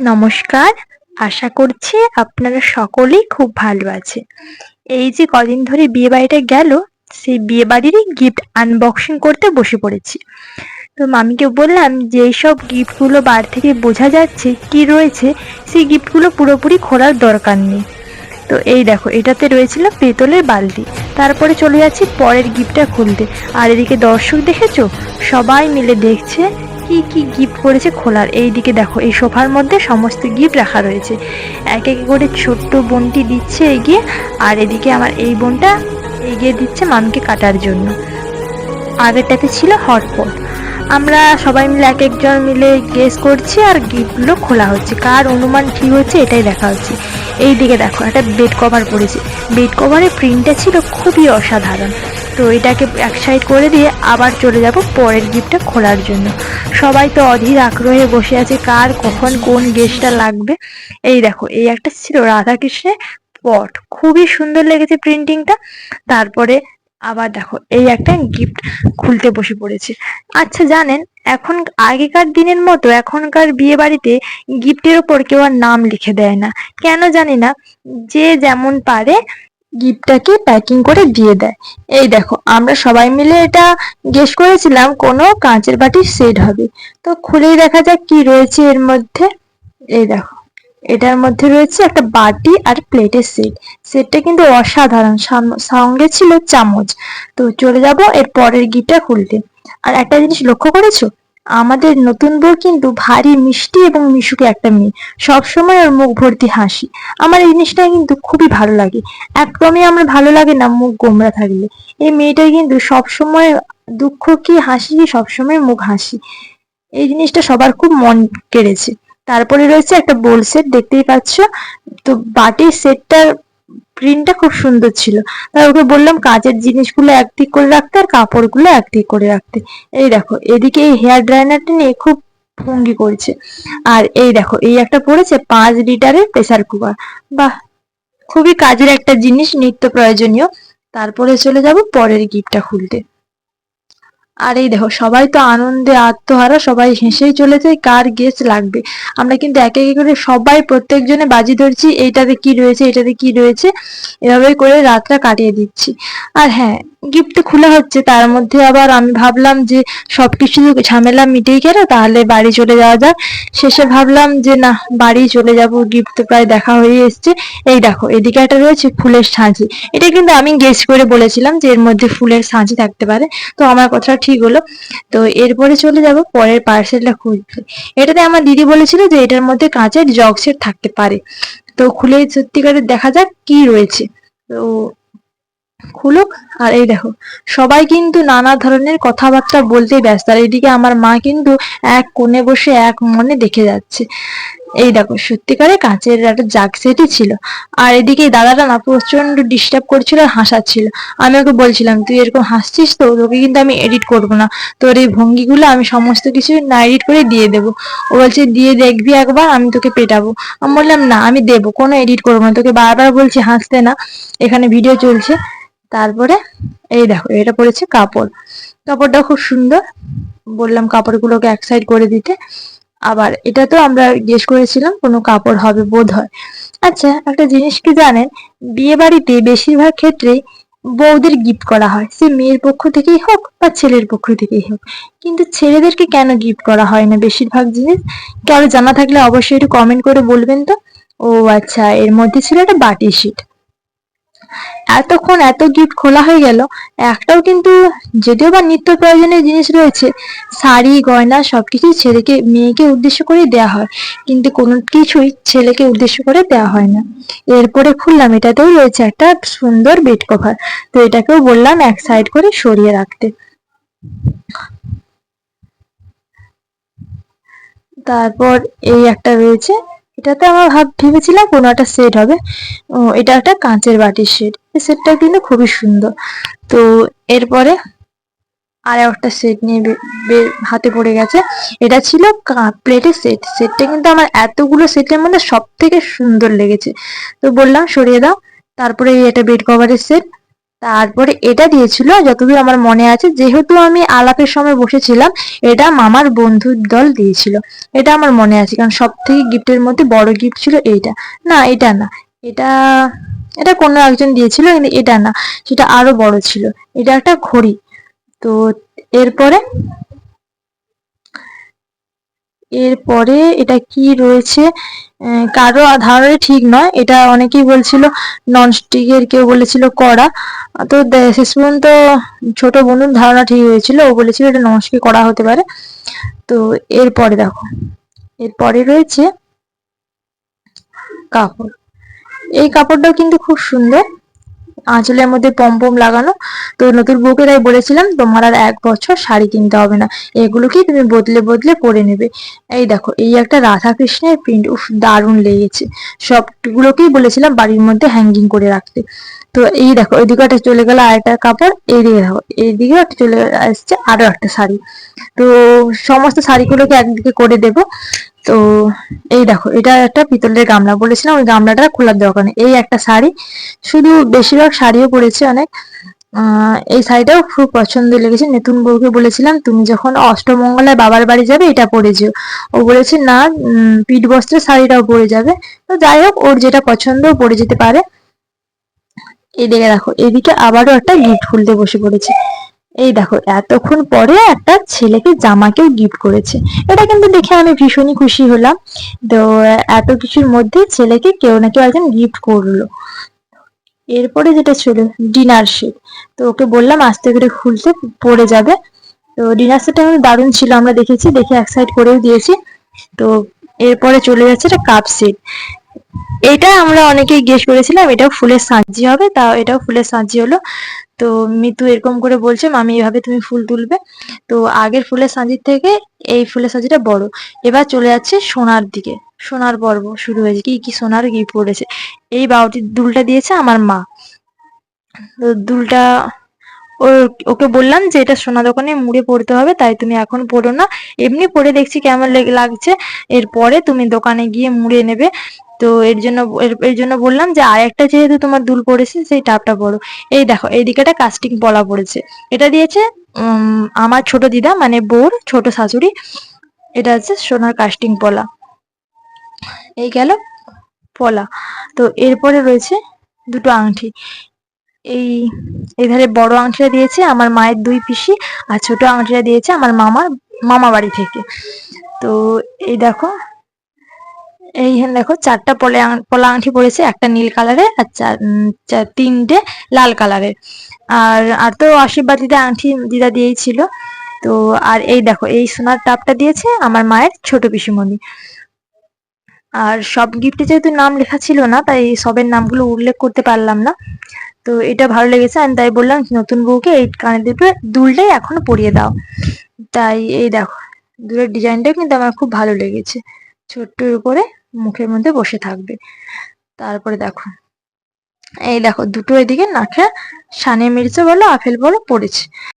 নমস্কার। আশা করছি আপনারা সকলেই খুব ভালো আছে এই যে কদিন ধরে বিয়ে বাড়িটা গেল, সেই বিয়ে বাড়িরই গিফট আনবক্সিং করতে বসে পড়েছি। তো মামিকে বললাম যে এইসব গিফটগুলো বার থেকে বোঝা যাচ্ছে কি রয়েছে, সেই গিফটগুলো পুরোপুরি খোলার দরকার নেই। তো এই দেখো, এটাতে রয়েছিল পেতলের বালতি। তারপরে চলে যাচ্ছি পরের গিফটটা খুলতে। আর এদিকে দর্শক দেখেছ? সবাই মিলে দেখছে কি কি গিফট করেছে খোলার এই দিকে দেখো, এই সোফার মধ্যে সমস্ত গিফট রাখা রয়েছে। এক এক করে ছোট্ট বোনটি দিচ্ছে এগিয়ে, আর এদিকে আমার এই বোনটা এগিয়ে দিচ্ছে মামকে কাটার জন্য। আগেরটাতে ছিল হটপট। আমরা সবাই মিলে এক একজন মিলে গেস করছি আর গিফটগুলো খোলা হচ্ছে। কার অনুমান ঠিক হচ্ছে এটাই দেখা হচ্ছে। এই দিকে দেখো, একটা বেড কভার পড়েছে। বেড কভারের প্রিন্টটা ছিল খুবই অসাধারণ। তো এটাকে এক সাইড করে দিয়ে আবার চলে যাব পরের গিফটটা খোলার জন্য। সবাই তো অধীর আগ্রহে বসে আছে কার কখন কোন গেস্টটা লাগবে। এই দেখো, এই একটা ছিল রাধাকৃষ্ণের পট। খুবই সুন্দর লেগেছে প্রিন্টিংটা। তারপরে আবার দেখো, এই একটা গিফট খুলতে বসে পড়েছে। আচ্ছা জানেন, এখন আগেকার দিনের মতো এখনকার বিয়ে বাড়িতে গিফটের ওপর কেউ আর নাম লিখে দেয় না। কেন জানি না, যে যেমন পারে গিফটটাকে প্যাকিং করে দিয়ে দেয়। এই দেখো, আমরা সবাই মিলে এটা গেস করেছিলাম কোনো কাঁচের বাটির সেট হবে। তো খুলেই দেখা যাক কি রয়েছে এর মধ্যে। এই দেখো, এটার মধ্যে রয়েছে একটা বাটি আর প্লেটের সেট সেটটা কিন্তু অসাধারণ সঙ্গে ছিল চামচ। তো চলে যাব এর পরের গিফটটা খুলতে। আর একটা জিনিস লক্ষ্য করেছ? আমাদের নতুন বউ কিন্তু ভারী, মিষ্টি এবং মিশুকে একটা মেয়ে। সবসময় ওর মুখ ভর্তি হাসি। আমার এই জিনিসটা কিন্তু খুবই ভালো লাগে। একদমই আমার ভালো লাগে না মুখ গোমরা থাকলে। এই মেয়েটার কিন্তু সবসময় দুঃখ কি হাসি কি সবসময় মুখ হাসি। এই জিনিসটা সবার খুব মন কেড়েছে। তারপরে রয়েছে একটা বোল সেট, দেখতেই পাচ্ছ। তো বাটির সেটটার প্রিন্টটা খুব সুন্দর ছিল। তাই ওকে বললাম, কাজের জিনিসগুলো একদিক করে রাখতে আর কাপড়গুলো একদিক করে রাখতে। এই দেখো, এদিকে এই হেয়ার ড্রায়ারটা নিয়ে খুব ভঙ্গি করছে। আর এই দেখো, এই একটা পড়েছে, পাঁচ লিটারের প্রেসার কুকার বাহ, খুবই কাজের একটা জিনিস, নিত্য প্রয়োজনীয়। তারপরে চলে যাব পরের গিফটটা খুলতে। আর এই দেখো, সবাই তো আনন্দে আত্মহারা, সবাই হেসেই চলেছে, কার গেস্ট লাগবে? আমরা কিন্তু একে একে করে সবাই প্রত্যেকজনে বাজি ধরছি, এইটাতে কি রয়েছে, এটাতে কি রয়েছে, এভাবে করে রাতটা কাটিয়ে দিচ্ছি। আর হ্যাঁ গিফট খোলা হচ্ছে, তার মধ্যে আবার আমি ভাবলাম যে সবকিছু ঝামেলা মিটেই গেল, তাহলে বাড়ি চলে যাওয়া যাক। শেষে ভাবলাম যে না, বাড়ি চলে যাব গিফট প্রায় দেখা হয়ে এসছে। এই দেখো, এদিকে একটা রয়েছে ফুলের সাঁঝি। এটা কিন্তু আমি গেস করে বলেছিলাম যে এর মধ্যে ফুলের সাঁঝি থাকতে পারে। তো আমার কথাটা ঠিক হলো। তো এরপরে চলে যাব পরের পার্সেলটা খুঁজতে এটাতে আমার দিদি বলেছিল যে এটার মধ্যে কাঁচের জগ সেট থাকতে পারে। তো খুলে সত্যিকারের দেখা যাক কি রয়েছে। তো খুলুক। আর এই দেখো, সবাই কিন্তু নানা ধরনের কথাবার্তা বলতে ব্যস্ত। আর এইদিকে আমার মা কিন্তু এক কোণে বসে এক মনে দেখে যাচ্ছে। এই দেখো, সত্যিকারে কাঁচের একটা জাগ সেটই ছিল। আর এদিকে দাদাটা না প্রচণ্ড ডিস্টার্ব করছিল আর হাসাচ্ছিল। আমি ওকে বলছিলাম, তুই এরকম হাসছিস তো? তোকে কিন্তু আমি এডিট করব না। তোর এই ভঙ্গিগুলো আমি সমস্ত কিছু না এডিট করে দিয়ে দেবো। ও বলছে, দিয়ে দেখবি একবার, আমি তোকে পেটাবো। আমি বললাম, না, আমি দেবো। কোনো এডিট করব না। তোকে বারবার বলছি হাসতে না। এখানে ভিডিও চলছে। তারপরে এই দেখো, এটা পড়েছে কাপড়। কাপড়টা খুব সুন্দর। বললাম কাপড়গুলোকে এক সাইড করে দিতে। আবার এটা তো আমরা জিজ্ঞেস করেছিলাম কোনো কাপড় হবে বোধ হয় আচ্ছা একটা জিনিস কি জানেন? বিয়ে বাড়িতে বেশিরভাগ ক্ষেত্রে বউদের গিফট করা হয়। সে মেয়ের পক্ষ থেকেই হোক বা ছেলের পক্ষ থেকেই হোক। কিন্তু ছেলেদেরকে কেন গিফট করা হয় না বেশিরভাগ জিনিস? কারও জানা থাকলে অবশ্যই একটু কমেন্ট করে বলবেন তো? ও আচ্ছা এর মধ্যে ছিল একটা বাটি শিট এতক্ষণ এত গিফট খোলা হয়ে গেল, একটাও কিন্তু যদিও বা নিত্য প্রয়োজনীয় জিনিস রয়েছে, শাড়ি, গয়না সবকিছু ছেলেকে, মেয়েকে উদ্দেশ্য করে দেয়া হয়। কিন্তু কোনো কিছুই ছেলেকে উদ্দেশ্য করে দেওয়া হয় না। এরপরে খুললাম, এটাতেও রয়েছে একটা সুন্দর বেড কভার তো এটাকেও বললাম এক সাইড করে সরিয়ে রাখতে। তারপর এই একটা রয়েছে এটাতে আমার ভাব, ভেবেছিলাম কোনো একটা সেট হবে। এটা একটা কাঁচের বাটির সেট এই সেটটা কিন্তু খুবই সুন্দর। তো এরপরে আর একটা সেট নিয়ে হাতে পড়ে গেছে। এটা ছিল প্লেটের সেট সেটটা কিন্তু আমার এতগুলো সেটের মধ্যে সব থেকে সুন্দর লেগেছে। তো বললাম সরিয়ে দাও। তারপরে এটা বেড কভারের সেট তারপরে এটা দিয়েছিল, যতদূর আমার মনে আছে, যেহেতু আমি আলাপের সময় বসেছিলাম, এটা মামার বন্ধুর দল দিয়েছিল। এটা আমার মনে আছে, কারণ সব থেকে গিফটের মধ্যে বড় গিফট ছিল এইটা। না, এটা না। এটা এটা কোনো একজন দিয়েছিল, কিন্তু এটা না। সেটা আরও বড় ছিল। এটা একটা ঘড়ি। তো এরপরে এরপরে এটা কি রয়েছে? কারও ধারণা ঠিক নয়। এটা অনেকেই বলছিল ননস্টিকের কেউ বলেছিল কড়া তো শেষ পর্যন্ত ছোট বন্ধুর ধারণা ঠিক হয়েছিল। ও বলেছিল এটা ননস্টিক করা হতে পারে। তো এরপরে দেখো। এরপরে রয়েছে কাপড়। এই কাপড়টাও কিন্তু খুব সুন্দর। আঁচলের মধ্যে পম লাগানো। তো নতুন বউকে তাই বলেছিলাম, তোমার আর এক বছর শাড়ি কিনতে হবে না। এগুলোকেই তুমি বদলে বদলে পরে নেবে। এই দেখো, এই একটা রাধা কৃষ্ণের প্রিন্ট, উফ, দারুণ লেগেছে। সবগুলোকেই বলেছিলাম বাড়ির মধ্যে হ্যাঙ্গিং করে রাখতে। তো এই দেখো, এদিকে একটা চলে গেল আরেকটা কাপড় এইদিকে দেখো এইদিকে একটা চলে আসছে আরও একটা শাড়ি। তো সমস্ত শাড়িগুলোকে একদিকে করে দেব। তো এই দেখো, এটা একটা পিতলের গামলা বলেছিলাম ওই গামলাটা খোলার দরকার এই একটা শাড়ি, শুধু বেশিরভাগ শাড়িও পরেছে অনেক। এই শাড়িটাও খুব পছন্দ লেগেছে। নতুন বউকে বলেছিলাম, তুমি যখন অষ্টমঙ্গলায় বাবার বাড়ি যাবে, এটা পরে যেও। ও বলেছে, না পিঠ বস্ত্রের শাড়িটাও পরে যাবে। তো যাই হোক, ওর যেটা পছন্দ পরে যেতে পারে। এদিকে দেখো এদিকে আবারও একটা গিফট খুলতে বসে পড়েছে। এই দেখো, এতক্ষণ পরে একটা ছেলেকে জামাকেও গিফট করেছে। এটা কিন্তু দেখে আমি ভীষণই খুশি হলাম। তো, এত কিছুর মধ্যে ছেলেকে কেউ না কেউ একজন গিফট করল। এরপরে যেটা ছিল ডিনার সেট তো ওকে বললাম, আস্তে করে খুলতে পড়ে যাবে। তো ডিনার সেটটা কিন্তু দারুণ ছিল, আমরা দেখেছি, দেখে এক সাইড করেও দিয়েছি। তো এরপরে চলে যাচ্ছে একটা কাপ সেট এটা আমরা অনেকেই গেস করেছিলাম, এটাও ফুলের সাজি হবে, তা এটাও ফুলের সাজি হলো। তো মিতু এরকম করে বলছে, মামি, এভাবে তুমি ফুল তুলবে? তো আগের ফুলের সাজির থেকে এই ফুলের সাজিটা বড়। এবার চলে যাচ্ছে সোনার দিকে। সোনার পর্ব শুরু হয়েছে। কি কি সোনার গিফট পড়েছে? এই বাউটির দুলটা দিয়েছে আমার মা। তো দুলটা ওকে বললাম যে এটা সোনা দোকানে মুড়ে পড়তে হবে, তাই তুমি এখন পড়ো না। এমনি পরে দেখছি কেমন লাগছে। এরপরে তুমি দোকানে গিয়ে মুড়ে নেবে। তো এর জন্য এর জন্য বললাম যে আর একটা যেহেতু তোমার দুল পড়েছে, সেই টাপটা বড় এই দেখো এই দিকে একটা কাস্টিং পলা পড়েছে। এটা দিয়েছে আমার ছোট দিদা মানে বোর ছোট শাশুড়ি। এটা হচ্ছে সোনার কাস্টিং পলা। এই গেল পলা। তো এরপরে রয়েছে দুটো আংটি। এই এধারে বড় আংটিটা দিয়েছে আমার মায়ের দুই পিসি আর ছোট আংটিটা দিয়েছে আমার মামার মামা বাড়ি থেকে। তো এই দেখো এইখানে দেখো, চারটা পলে পলা আংটি পড়েছে একটা নীল কালারের আর চার তিনটে লাল কালারের। আর আর তো আশীর্বাদ দিদা আংটি দিদা দিয়েই ছিল তো আর এই দেখো, এই সোনার টাপটা দিয়েছে আমার মায়ের ছোট পিসিমণি। আর সব গিফটে যেহেতু নাম লেখা ছিল না, তাই সবের নামগুলো উল্লেখ করতে পারলাম না। তো এটা ভালো লেগেছে আমি তাই বললাম নতুন বউকে এই কানে দুটো দুলটাই এখনও পরিয়ে দাও। তাই এই দেখো, দুলের ডিজাইনটাও কিন্তু আমার খুব ভালো লেগেছে। ছোট্টর উপরে মুখের মধ্যে বসে থাকবে। তারপরে দেখো, এই দেখো দুটো এদিকে নাখে সানে মির্চা বলো, আপেল বলো পড়েছে।